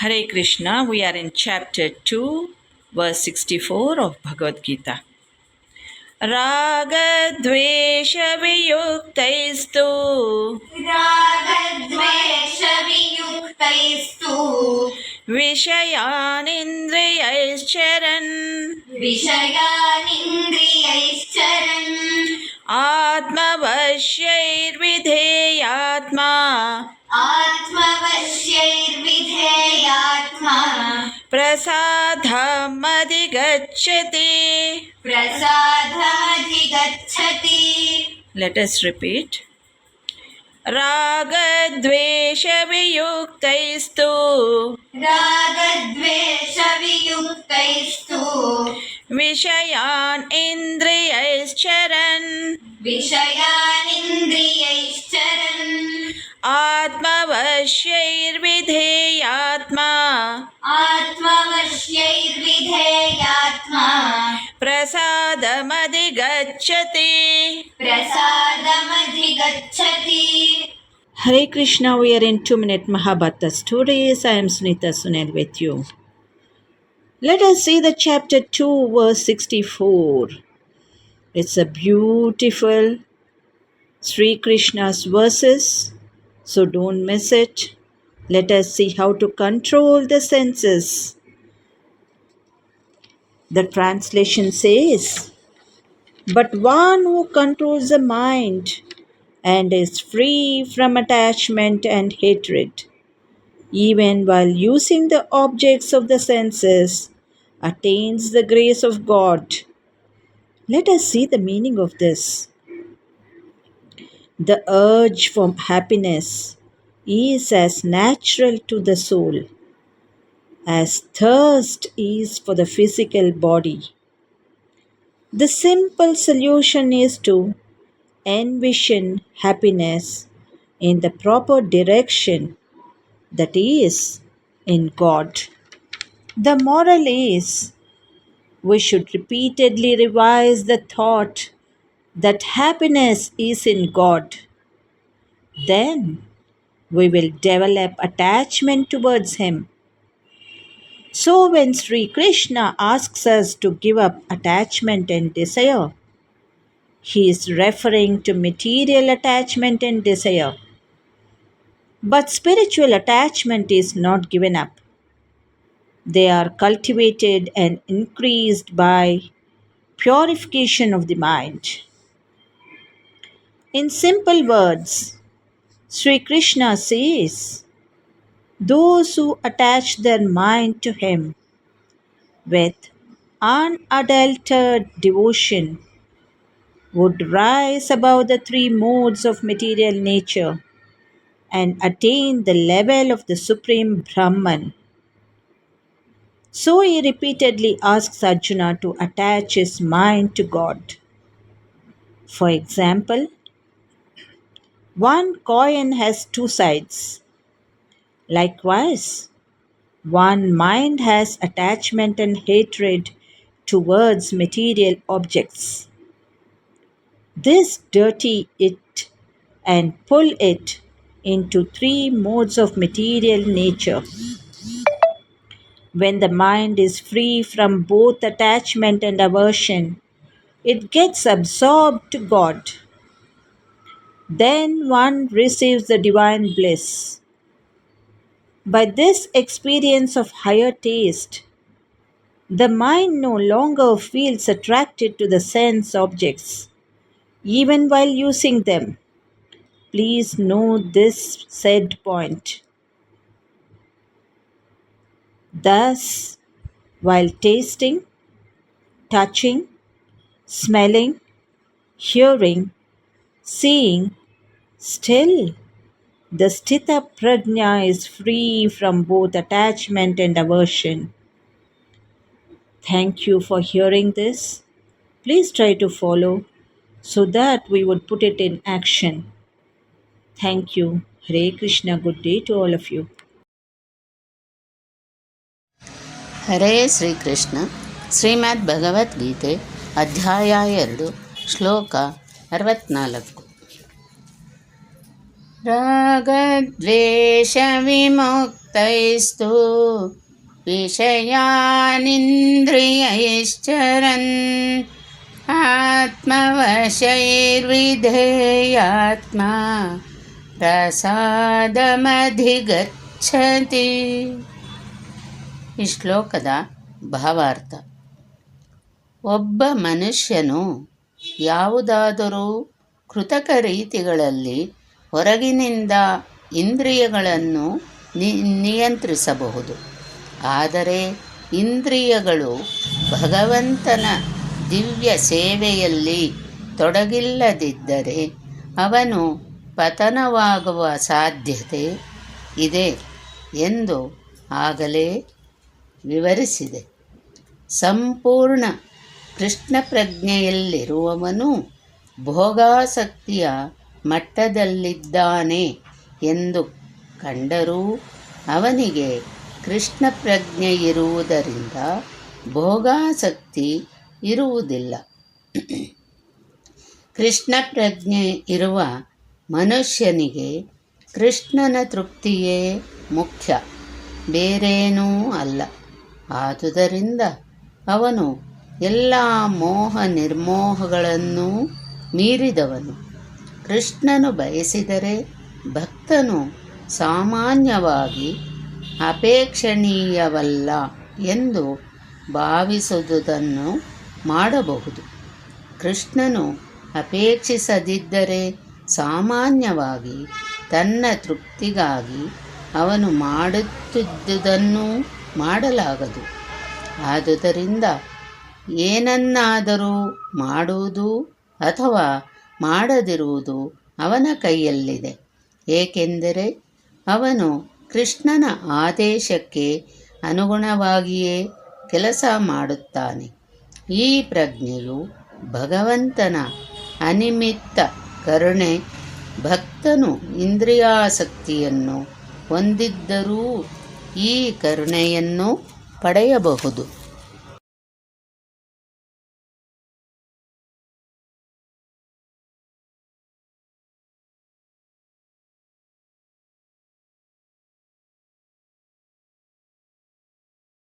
Hare Krishna, we are in chapter 2, verse 64 of Bhagavad Gita. रागद्वेषवियुक्तैस्तु रागद्वेषवियुक्तैस्तु विषयानिन्द्रियैश्चरन् विषयानिन्द्रियैश्चरन् आत्मवश्यैर्विधेयात्मा प्रसादमधिगच्छति। प्रसादमधिगच्छति। Let us repeat. रागद्वेषवियुक्तैस्तु। रागद्वेषवियुक्तैस्तु। विषयान् इन्द्रियैश्चरन्। विषयानिन्द्रियैश्चरन् आत्मवश्यैर्विधेयात्मा। आत्मवश्यैर्विधेयात्मा प्रसादमधिगच्छति प्रसादमधिगच्छति Hare Krishna, we are in 2 minute Mahabharata stories. I am Sunita Sunil with you. Let us see the chapter 2, verse 64. It's a beautiful Sri Krishna's verses, so don't miss it. Let us see how to control the senses. the translation says, But one who controls the mind and is free from attachment and hatred, even while using the objects of the senses, attains the grace of God. Let us see the meaning of this. The urge for happiness is as natural to the soul as thirst is for the physical body. The simple solution is to envision happiness in the proper direction, that is, in God. The moral is we should repeatedly revise the thought that happiness is in God. Then we will develop attachment towards Him. So, when Sri Krishna asks us to give up attachment and desire, he is referring to material attachment and desire. But spiritual attachment is not given up. They are cultivated and increased by purification of the mind. In simple words, Sri Krishna says, Those who attach their mind to Him with unadulterated devotion would rise above the three modes of material nature and attain the level of the Supreme Brahman. So he repeatedly asks Arjuna to attach his mind to God. For example, one coin has two sides. Likewise, one mind has attachment and hatred towards material objects. This dirty it and pull it into three modes of material nature. When the mind is free from both attachment and aversion, it gets absorbed to God. Then one receives the divine bliss. By this experience of higher taste, the mind no longer feels attracted to the sense objects, even while using them. Please note this said point. Thus, while tasting, touching, smelling, hearing, seeing, still the sthita prajna is free from both attachment and aversion. Thank you for hearing this. Please try to follow so that we would put it in action. Thank you. Hare Krishna. Good day to all of you. ಹರೇ ಶ್ರೀಕೃಷ್ಣ ಶ್ರೀಮದ್ ಭಗವದ್ಗೀತೆ ಅಧ್ಯಾಯ ಎರಡು ಶ್ಲೋಕ ಅರವತ್ನಾಲ್ಕು ರಾಗದ್ವೇಷ ವಿಮುಕ್ತೈಸ್ತು चित्तैस्तु विषयानिन्द्रियैश्चरन् आत्मवशैर्विधेयात्मा ಪ್ರಸಾದಮಧಿಗಚ್ಚತಿ ಈ ಶ್ಲೋಕದ ಭಾವಾರ್ಥ ಒಬ್ಬ ಮನುಷ್ಯನು ಯಾವುದಾದರೂ ಕೃತಕ ರೀತಿಗಳಲ್ಲಿ ಹೊರಗಿನಿಂದ ಇಂದ್ರಿಯಗಳನ್ನು ನಿಯಂತ್ರಿಸಬಹುದು. ಆದರೆ ಇಂದ್ರಿಯಗಳು ಭಗವಂತನ ದಿವ್ಯ ಸೇವೆಯಲ್ಲಿ ತೊಡಗಿಲ್ಲದಿದ್ದರೆ ಅವನು ಪತನವಾಗುವ ಸಾಧ್ಯತೆ ಇದೆ ಎಂದು ಆಗಲೇ ವಿವರಿಸಿದೆ. ಸಂಪೂರ್ಣ ಕೃಷ್ಣ ಪ್ರಜ್ಞೆಯಲ್ಲಿರುವವನು ಭೋಗಾಸಕ್ತಿಯ ಮಟ್ಟದಲ್ಲಿದ್ದಾನೆ ಎಂದು ಕಂಡರೂ ಅವನಿಗೆ ಕೃಷ್ಣ ಪ್ರಜ್ಞೆ ಇರುವುದರಿಂದ ಭೋಗಾಸಕ್ತಿ ಇರುವುದಿಲ್ಲ. ಕೃಷ್ಣ ಪ್ರಜ್ಞೆ ಇರುವ ಮನುಷ್ಯನಿಗೆ ಕೃಷ್ಣನ ತೃಪ್ತಿಯೇ ಮುಖ್ಯ, ಬೇರೇನೂ ಅಲ್ಲ. ಆದುದರಿಂದ ಅವನು ಎಲ್ಲ ಮೋಹ ನಿರ್ಮೋಹಗಳನ್ನೂ ಮೀರಿದವನು. ಕೃಷ್ಣನು ಬಯಸಿದರೆ ಭಕ್ತನು ಸಾಮಾನ್ಯವಾಗಿ ಅಪೇಕ್ಷಣೀಯವಲ್ಲ ಎಂದು ಭಾವಿಸುವುದನ್ನು ಮಾಡಬಹುದು. ಕೃಷ್ಣನು ಅಪೇಕ್ಷಿಸದಿದ್ದರೆ ಸಾಮಾನ್ಯವಾಗಿ ತನ್ನ ತೃಪ್ತಿಗಾಗಿ ಅವನು ಮಾಡುತ್ತಿದ್ದುದನ್ನು ಮಾಡಲಾಗದು. ಆದುದರಿಂದ ಏನನ್ನಾದರೂ ಮಾಡುವುದು ಅಥವಾ ಮಾಡದಿರುವುದು ಅವನ ಕೈಯಲ್ಲಿದೆ. ಏಕೆಂದರೆ ಅವನು ಕೃಷ್ಣನ ಆದೇಶಕ್ಕೆ ಅನುಗುಣವಾಗಿಯೇ ಕೆಲಸ ಮಾಡುತ್ತಾನೆ. ಈ ಪ್ರಜ್ಞೆಯು ಭಗವಂತನ ಅನಿಮಿತ್ತ ಕರುಣೆ, ಭಕ್ತನು ಇಂದ್ರಿಯಾಸಕ್ತಿಯನ್ನು ಹೊಂದಿದ್ದರೂ ಈ ಕರುಣೆಯನ್ನು ಪಡೆಯಬಹುದು.